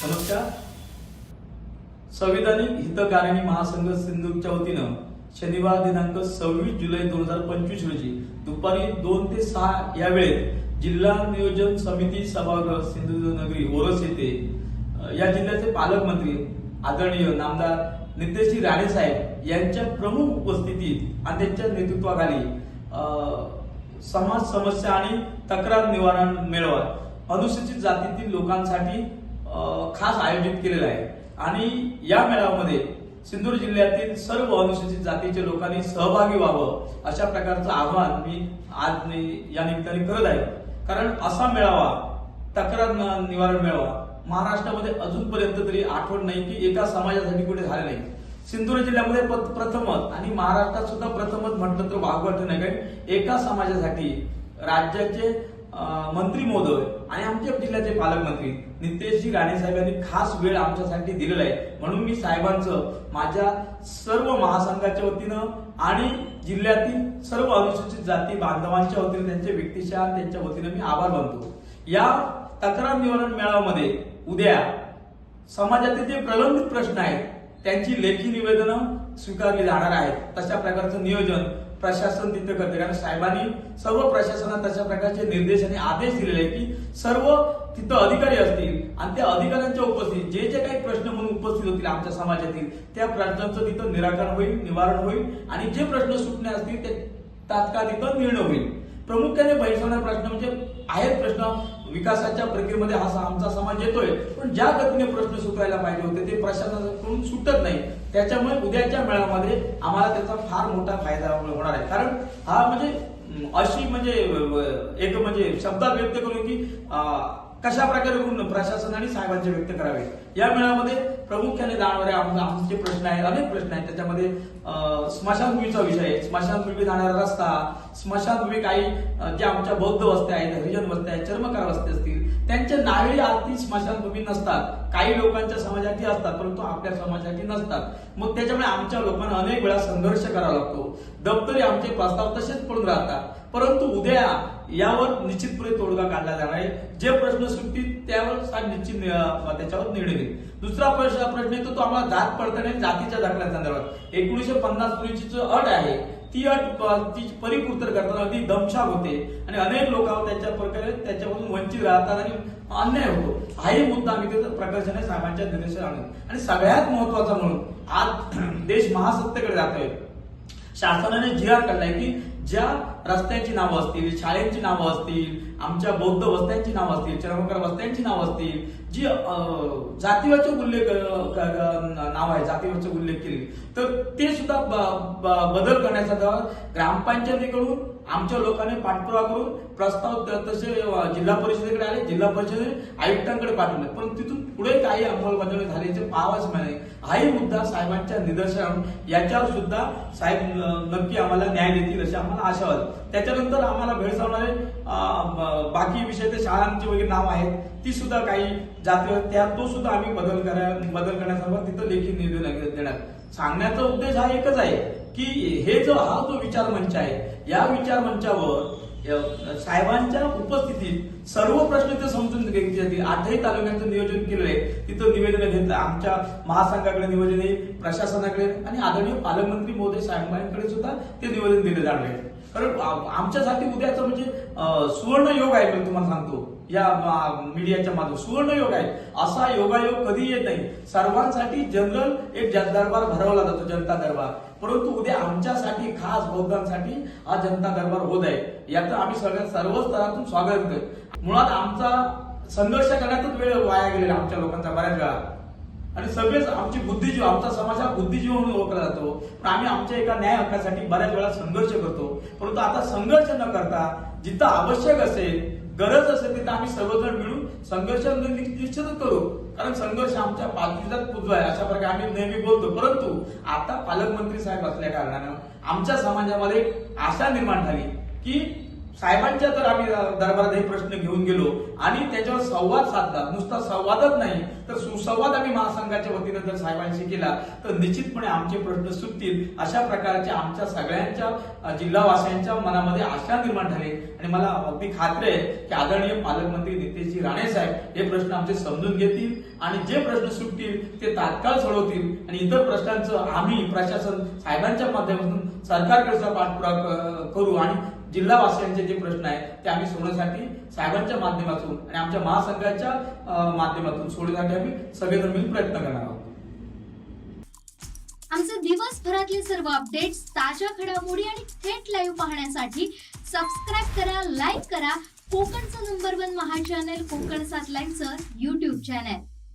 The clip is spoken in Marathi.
नमस्कार. संविधानिक हितकारिणी महासंघ सिंधूच्या वतीनं शनिवार दिनांक सव्वीस जुलै दोन हजार पंचवीस रोजी दुपारी दोन ते सहा या वेळेत जिल्हा नियोजन समिती सभागृह सिंधुदुर्ग नगरी ओरस येथे या जिल्ह्याचे पालकमंत्री आदरणीय नामदार नितेशजी राणे साहेब यांच्या प्रमुख उपस्थितीत आणि त्यांच्या नेतृत्वाखाली समाज समस्या आणि तक्रार निवारण मेळावा अनुसूचित जातीतील लोकांसाठी खास आयोजित केलेला आहे. आणि या मेळाव्यामध्ये सिंधुदुर्ग जिल्ह्यातील सर्व अनुसूचित जातीच्या लोकांनी सहभागी व्हावं अशा प्रकारचं आव्हान मी आज मी या निमित्ताने करत आहे. कारण असा मेळावा तक्रार न- निवारण मेळावा महाराष्ट्रामध्ये अजूनपर्यंत तरी आठवण नाही की एका समाजासाठी कुठे झाले नाही. सिंधुदुर्ग जिल्ह्यामध्ये प्रथमच आणि महाराष्ट्रात सुद्धा प्रथमच म्हटलं तर वाघवाट नाही कारण एका समाजासाठी राज्याचे मंत्री महोदय आणि आमच्या जिल्ह्याचे पालकमंत्री नितेशजी राणे साहेबांनी खास वेळ आमच्यासाठी दिलेला आहे. म्हणून मी साहेबांचं माझ्या सर्व महासंघाच्या वतीनं आणि जिल्ह्यातील सर्व अनुसूचित जाती बांधवांच्या वतीनं त्यांच्या व्यक्तीच्या त्यांच्या वतीनं मी आभार मानतो. या तक्रार निवारण मेळाव्यामध्ये उद्या समाजातील जे प्रलंबित प्रश्न आहेत त्यांची लेखी निवेदनं स्वीकारली जाणार आहेत. तशा प्रकारचं नियोजन प्रशासन तिथं करते. कारण साहेबांनी सर्व प्रशासनात तशा प्रकारचे निर्देश आणि आदेश दिलेले आहेत की सर्व तिथं अधिकारी असतील आणि त्या अधिकाऱ्यांच्या उपस्थित जे जे काही प्रश्न म्हणून उपस्थित होतील आमच्या समाजातील त्या प्रश्नांचं तिथं निराकरण होईल निवारण होईल आणि जे प्रश्न सुटणे असतील ते तात्काळ तिथं निर्णय होईल. प्रामुख्याने भैसवणारा प्रश्न म्हणजे आहेत प्रश्न. विकासाच्या प्रक्रियेमध्ये हा आमचा समाज येतोय. पण ज्या गतीने प्रश्न सुटायला पाहिजे होते ते प्रशासनाकडून सुटत नाही. त्याच्यामुळे उद्याच्या मेळाव्यामध्ये आम्हाला त्याचा फार मोठा फायदा होणार आहे. कारण हा म्हणजे अशी म्हणजे एक म्हणजे शब्दात व्यक्त करू की कशा प्रकारे करून प्रशासन आणि साहेबांचे व्यक्त करावे? या मेळामध्ये प्रामुख्याने जाणणारे आमचे प्रश्न आहेत अनेक प्रश्न आहेत. त्याच्यामध्ये स्मशानभूमीचा विषय आहे. स्मशानभूमी जाणारा रस्ता स्मशानभूमी काही जे आमच्या बौद्ध वस्त्या आहेत हरिजन वस्त्या आहेत चर्मकार वस्त्या असतील त्यांच्या नावेळी आरती स्मशानभूमी नसतात. काही लोकांच्या समाजाची असतात परंतु आपल्या समाजाची नसतात. मग त्याच्यामुळे आमच्या लोकांना अनेक वेळा संघर्ष करावा लागतो. दप्तरी आमचे प्रस्ताव तसेच पडून राहतात. परंतु उद्या यावर निश्चितपणे तोडगा काढला जाणार आहे. जे प्रश्न सुटतील त्यावर निश्चित त्याच्यावर निर्णय घेईल. दुसरा प्रश्न प्रश्न येतो तो आम्हाला जात पडताना जातीच्या दाखल्या संदर्भात एकोणीशे पन्नास पूर्वीची जो अट आहे ती अट प- ती परिपूर्त करताना अगदी दमछाक होते. आणि अनेक लोक त्याच्या प्रकारे त्याच्यापासून वंचित राहतात आणि अन्याय होतो. हाही मुद्दा आम्ही तिथं प्रकर्षाने साहेबांच्या निर्देशात आणत आणि सगळ्यात महत्त्वाचा म्हणून आज देश महासत्तेकडे जातोय. शासनाने जी आर काढलाय की ज्या रस्त्यांची नावं असतील शाळेंची नावं असतील आमच्या बौद्ध वस्त्यांची नावं असतील चरमकार वस्त्यांची नावं असतील जी जातीवाचक उल्लेख नाव आहे जातीवाचक उल्लेख केले तर ते सुद्धा बदल करण्याचा ग्रामपंचायतीकडून आमच्या लोकांनी पाठपुरावा करून प्रस्ताव तसे जिल्हा परिषदेकडे आले जिल्हा परिषदेने आयुक्तांकडे पाठवले पण तिथून पुढे काही अंमलबजावणी झाल्याचे पाहावंच मिळाले. हाही मुद्दा साहेबांच्या निदर्शनात याच्यावर सुद्धा साहेब नक्की आम्हाला न्याय देतील अशी आम्हाला आशा त्याच्यानंतर आम्हाला भेडसावणारे बाकी विषय ते शाळांची वगैरे नाव आहेत ती सुद्धा काही जाते त्या तो सुद्धा आम्ही बदल करा बदल करण्यासंदर्भात तिथं लेखी निर्णय देणार सांगण्याचा उद्देश हा एकच आहे. की हे जो हा जो विचार मंच आहे या विचार मंचावर साहेबांच्या उपस्थितीत सर्व प्रश्न ते समजून घेतले आठही तालुक्यांचं नियोजन केलंय तिथं निवेदन घेतलं. आमच्या महासंघाकडे निवेदन येईल प्रशासनाकडे आणि आदरणीय पालकमंत्री मोदी साहेबांकडे सुद्धा ते निवेदन दिले जाणार आहे. कारण आमच्यासाठी उद्याचं म्हणजे सुवर्ण योग आहे मी तुम्हाला सांगतो या मीडियाच्या माध्यम सुवर्ण योग आहे. असा योगायोग कधी येत नाही. सर्वांसाठी जनरल एक जन- दरबार भरवला जातो जनता दरबार. परंतु उद्या आमच्यासाठी खास बौद्धांसाठी हा जनता दरबार होत आहे. याचं आम्ही सगळ्या सर्व स्तरातून स्वागत करतो. मुळात आमचा संघर्ष करण्यातच वेळ वाया गेलेला आमच्या लोकांचा बऱ्याच वेळा. आणि सगळेच आमची बुद्धिजीव आमचा समाज हा बुद्धिजीव म्हणून ओळखला जातो. पण आम्ही आमच्या एका न्याय हक्कासाठी बऱ्याच वेळा संघर्ष करतो. परंतु आता संघर्ष न करता जिथं आवश्यक असेल गरज असेल तिथं आम्ही सर्वजण मिळून संघर्ष निश्चितच करू. कारण संघर्ष आमच्या पाठीजात पुजवा आहे अशा प्रकारे आम्ही नेहमी बोलतो. परंतु आता पालकमंत्री साहेब असल्या कारणानं आमच्या समाजामध्ये एक आशा निर्माण झाली की साहेबांच्या जर आम्ही दरबारात हे प्रश्न घेऊन गेलो. आणि त्याच्यावर संवाद साधला. नुसता संवादच नाही तर सुसंवाद आम्ही महासंघाच्या वतीनं जर साहेबांशी केला तर निश्चितपणे आमचे प्रश्न सुटतील. अशा प्रकारच्या आमच्या सगळ्यांच्या जिल्हावासियांच्या मनामध्ये आशा निर्माण झाली. आणि मला अगदी खात्री आहे की आदरणीय पालकमंत्री नितेशजी राणे साहेब हे प्रश्न आमचे समजून घेतील. आणि जे प्रश्न सुटतील ते तात्काळ सोडवतील. आणि इतर प्रश्नांचं आम्ही प्रशासन साहेबांच्या माध्यमातून सरकारकडचा पाठपुरा करू. आणि जिल्हावासियांचे जे प्रश्न आहेत ते आम्ही सोडवण्यासाठी साहेबांच्या माध्यमातून आणि आमच्या महासंघाच्या माध्यमातून सोडवण्यासाठी आम्ही सगळेजण मिळून प्रयत्न करणार आहोत. आमचे दिवसभरातले सर्व अपडेट्स ताज्या घडामोडी आणि थेट लाईव्ह पाहण्यासाठी सबस्क्राईब करा लाईक करा. कोकणचं नंबर वन महा चॅनल कोकण सात लाईनचं युट्यूब चॅनल